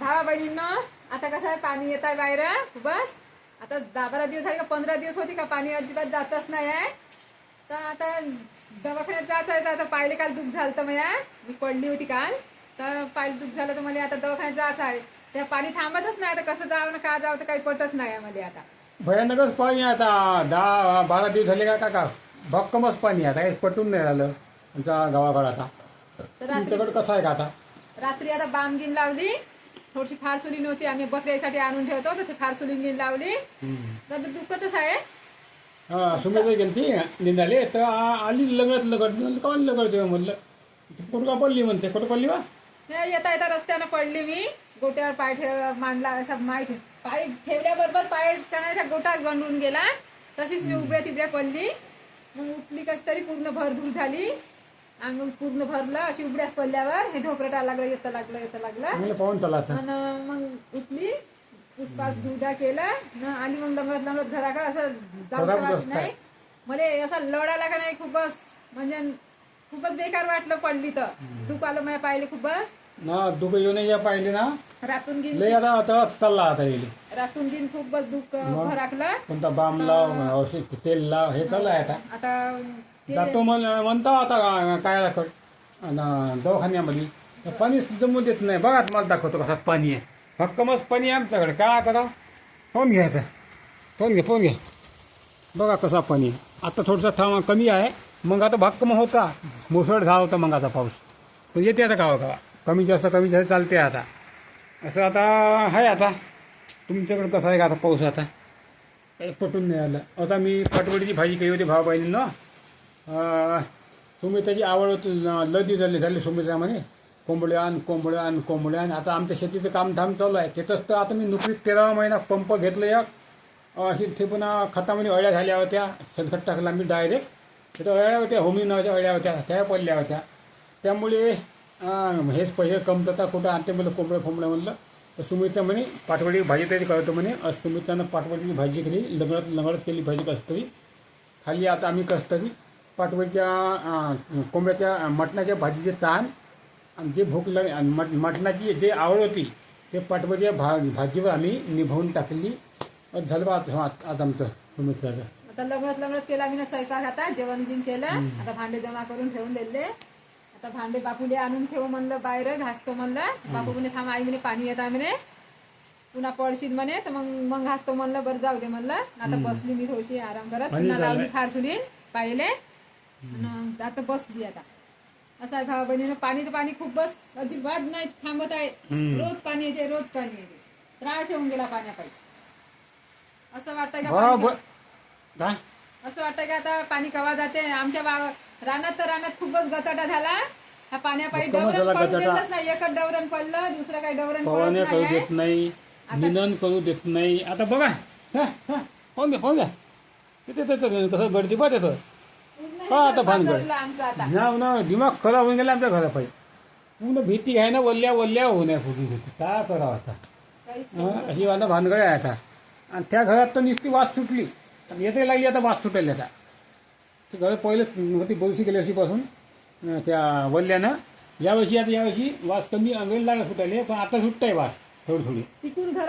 भावा बहिणींनो आता कसं आहे पाणी येत आहे बाहेर बस. आता दहा बारा दिवस झाले का पंधरा दिवस होती का पाणी अजिबात जातच नाही आहे. तर आता दवाखान्यात जायचं आहे आता पाहिले काल दुःख झालं तर मला मी पडली होती काल. तर पाहिलं दुःख झालं तर मला आता दवाखान्यात जायचं आहे. त्या पाणी थांबतच नाही आता कसं जावं ना का जावं तर काही पटत नाही आहे मला आता. भयानकच पाणी आता. दहा बारा दिवस झाले का काका भक्कमच पाणी आता. काही पटून नाही राहिलं. आमच्या गावाकडं आता. तुमच्याकडे कसं आहे का आता? रात्री आता बामगिन लावली. थोडीशी फार चुली नव्हती. आम्ही बकऱ्यासाठी आणून ठेवतो. तर ते फार चुलीन लावली. तर दुखतच आहे? हा सुमेधा गेलती निंदाले. तर आली मी म्हणलं काऊन लगडते म्हणलं. कुठं का पडली म्हणते. कुठं पडली वा येता येता रस्त्यानं पडली मी. गोट्यावर पाय ठेव मांडला असा माय पाय ठेवल्याबरोबर पाय त्याचा गोटा गंडून गेला. तशीच मी उभ्या तिबड्या पडली. मग उठली कशी तरी पूर्ण भरभूर झाली. अंग पूर्ण भरलं अशी उभड्याच पडल्यावर हे ढोकरटा लागलं येतं लागलं येतं लागलं. पाहून चला आता. आणि मग उठली पुष्पास दुधा केला न आली मग लंगडत लंगडत घराकडे असं जाऊ वाटत. नाही. मला असा लढायला का नाही खूपच म्हणजे खूपच बेकार वाटलं पडली तर. दुःख आलं मला पाहिले खूपच. ना दुःख येऊ नये या पाहिले ना. रातून गिन लय आता आता चालला आता येईल. रातून गिन खूपच दुःख फराकलं कोणता बाम लाव औषध तेल लाव हे चालू आहे आता. आता जातो म्हण म्हणता आता काय कट दवाखान्यामध्ये. तर पाणी जमू देत नाही. बघा तुम्हाला दाखवतो कसा पाणी आहे. भक्कमच पाणी आहे आमच्याकडे. काय करा फोन घ्या आता फोन घ्या फोन घ्या. बघा कसा पाणी आहे. आता थोडंसं थांब कमी आहे. मग आता भक्कम होता. मुसळ झाला होता मग आता पाऊस. तर येते आता गावा गावा कमी जास्त कमी जास्त चालते आता. असं आता आहे आता. तुमच्याकडे कसं आहे का आता पाऊस आता? पटून नाही आलं. आता मी पाटवडीची भाजी केली होती भाव बहिणीनं सुमिताची आवड होती लदी झाली झाली सुमित्रा म्हणे. कोंबड्या आण कोंबड्या आण कोंबड्या आण आता आमच्या शेतीचं काम धाम चालू आहे. तिथंच तर आता मी नोकरीत तेरावा महिना पंप घेतलं एक. अशी ते पुन्हा खतामध्ये अळ्या झाल्या होत्या. शेणखत टाकला मी डायरेक्ट तिथं अळ्या होत्या होमी नावाच्या अळ्या होत्या त्या पडल्या होत्या. त्यामुळे हेच पैसे कमतता कुठं आणते म्हणलं कोंबड्या फोंबड्या म्हणलं. तर सुमित्रा म्हणे पाटवडी भाजी तरी करतो म्हणे. सुमित्रानं पाटवडीची भाजी केली लंगडत लंगडत केली भाजी कसं तरी खाली आता आम्ही कसं तरी पाटवडीच्या अं, कोंबड्याच्या मटणाच्या भाजीचे ताण आणि जे भूक लाग मट मटणाची जे आवड होती ते पाटवडीच्या भा भाजीवर आम्ही निभावून टाकली. झालं बा आज आज आमचं आता लग्नात लग्नात केला मी ना स्वयंपाक आता जेवण बिन केलं. आता भांडे जमा करून ठेवून दिले. आता भांडे बापूले आणून ठेव म्हणलं बाहेर घासतो म्हणलं. बापू म्हणे थांब आई म्हणे पाणी येत आहे म्हणे. पुन्हा पडशील म्हणे तर मग मग घासतो म्हणलं बरं जाऊ दे म्हणलं. आता बसली मी थोडीशी आराम करत. पुन्हा लावली. फार सुनील पाहिले आणि आता बसली आता. असं आहे भावा बहिणीनं पाणी तर पाणी खूप बस अजिबात नाही थांबत आहे. रोज पाणी येते रोज पाणी येते. त्रास येऊन गेला पाण्यापायी. असं वाटतं का पाणी ब- असं वाटतं की आता पाणी कवा जाते? आमच्या रानात तर रानात खूपच गचाटा झाला. हा पाण्यापायी डवरण झाला पडून गचाटा. देतच नाही. एकच डवरण पडलं दुसरं काही डवरण पडत करू नाही देत नाही निनन करू देत नाही. आता बघा. हा, हा, पाहून घ्या पाहून घ्या. तिथे तिथे कसं गर्दी पाहत येतं? पूर्ण हा, आता भानगड. आता. ना ना दिमाग खराब होऊन गेला आमच्या घरा पाहिजे पूर्ण भीती आहे ना वल्ल्या वल्ल्या होण्यापूर्वी भीती. काय करावं आता? हा, अशी वाला भानगड आहे आता. आणि त्या घरात तर नुसती वास सुटली. आणि येते लागली आता वास सुटायला आता. ती घर पहिले होती बोलशी गेली अशीपासून अं, त्या वल्ल्यानं. यावर्षी आता यावर्षी वास कमी वेळ लागला सुटायला. पण आता सुटताय वास थोडी थोडी. तिकून घर